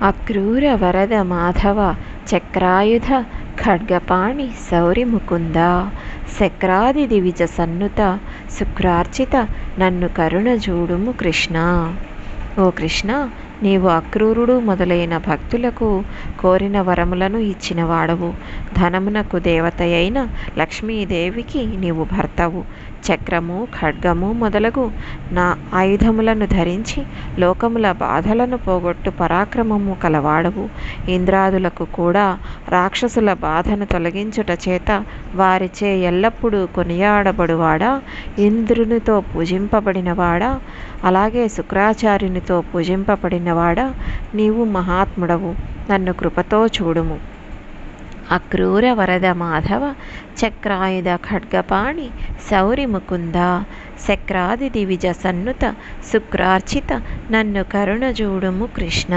అక్రూర వరద మాధవ చక్రాయుధ ఖడ్గపాణి శౌరి ముకుంద. శక్రాది దివిజ సన్నుత శుక్రార్చిత నన్ను కరుణ చూడుము కృష్ణ. ఓ కృష్ణ నీవు అక్రూరుడు మొదలైన భక్తులకు కోరిన వరములను ఇచ్చిన వాడవు ధనమునకు దేవత అయిన లక్ష్మీదేవికి నీవు భర్తవు. చక్రము ఖడ్గము మొదలగు నా ఆయుధములను ధరించి లోకముల బాధలను పోగొట్టు పరాక్రమము కలవాడవు. ఇంద్రాదులకు కూడా రాక్షసుల బాధను తొలగించుట చేత వారిచే ఎల్లప్పుడూ కొనియాడబడువాడా? ఇంద్రునితో పూజింపబడినవాడా? అలాగే శుక్రాచార్యునితో పూజింపబడినవాడా? నీవు మహాత్ముడవు. నన్ను కృపతో చూడుము. అక్రూర వరద మాధవ చక్రాయుధ ఖడ్గపాణి సౌరి ముకుంద శక్రాది దివిజ సన్నుత శుక్రార్చిత నన్ను కరుణ చూడుము కృష్ణ.